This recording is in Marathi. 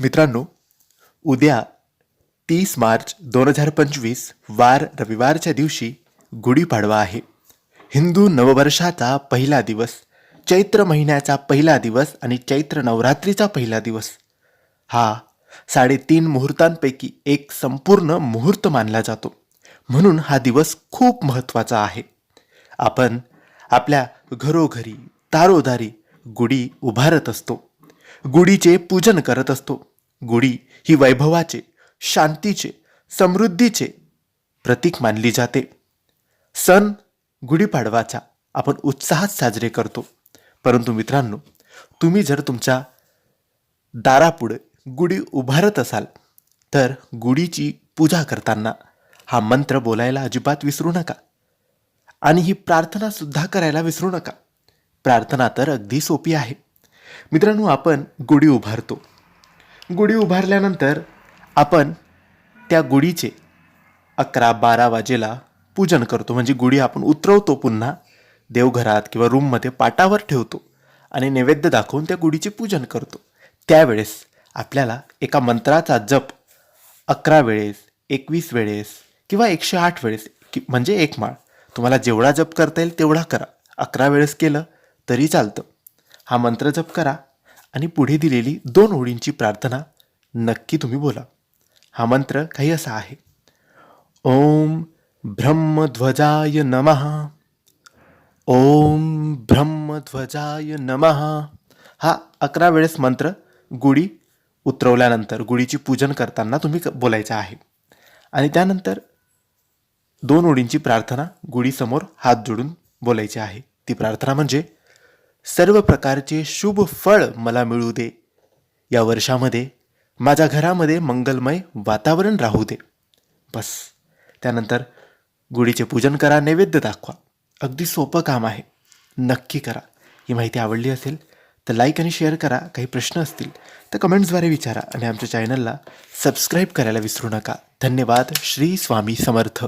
मित्रांनो उद्या तीस मार्च दोन हजार पंचवीस वार रविवारच्या दिवशी गुढीपाडवा आहे. हिंदू नववर्षाचा पहिला दिवस चैत्र महिन्याचा पहिला दिवस आणि चैत्र नवरात्रीचा पहिला दिवस. हा साडेतीन मुहूर्तांपैकी एक संपूर्ण मुहूर्त मानला जातो. म्हणून हा दिवस खूप महत्त्वाचा आहे. आपण आपल्या घरोघरी तारोदारी गुढी उभारत असतो. गुढीचे पूजन करत असतो. गुढी ही वैभवाचे शांतीचे समृद्धीचे प्रतीक मानली जाते. सण गुढीपाडवाचा आपण उत्साहात साजरे करतो. परंतु मित्रांनो तुम्ही जर तुमच्या दारापुढे गुढी उभारत असाल तर गुढीची पूजा करताना हा मंत्र बोलायला अजिबात विसरू नका. आणि ही प्रार्थनासुद्धा करायला विसरू नका. प्रार्थना तर अगदी सोपी आहे. मित्रांनो आपण गुढी उभारतो. गुढी उभारल्यानंतर आपण त्या गुढीचे अकरा बारा वाजेला पूजन करतो. म्हणजे गुढी आपण उतरवतो पुन्हा देवघरात किंवा रूममध्ये पाटावर ठेवतो आणि नैवेद्य दाखवून त्या गुढीचे पूजन करतो. त्यावेळेस आपल्याला एका मंत्राचा जप अकरा वेळेस एकवीस वेळेस किंवा एकशे आठ वेळेस कि म्हणजे एक माळ. तुम्हाला जेवढा जप करता येईल तेवढा करा. अकरा वेळेस केलं तरी चालतं. हा मंत्र जप करा. आणि पुढे दिलेली दोन ओळींची प्रार्थना नक्की तुम्ही बोला. हा मंत्र काही असा आहे. ओम ब्रह्मध्वजाय नमः. ओम ब्रह्मध्वजाय नमः. हा अकरा वेळेस मंत्र गुढी उतरवल्यानंतर गुढीची पूजन करताना तुम्ही क- आहे. आणि त्यानंतर दोन ओळींची प्रार्थना गुढीसमोर हात जोडून बोलायची आहे. ती प्रार्थना म्हणजे सर्व प्रकारचे शुभ फळ मला मिळू दे. या वर्षामध्ये माझ्या घरामध्ये मंगलमय वातावरण राहू दे. बस. त्यानंतर गुढीचे पूजन करा नैवेद्य दाखवा. अगदी सोपं काम आहे. नक्की करा. ही माहिती आवडली असेल तर लाईक आणि शेअर करा. काही प्रश्न असतील तर कमेंट्सद्वारे विचारा आणि आमच्या चॅनलला सबस्क्राईब करायला विसरू नका. धन्यवाद. श्री स्वामी समर्थ.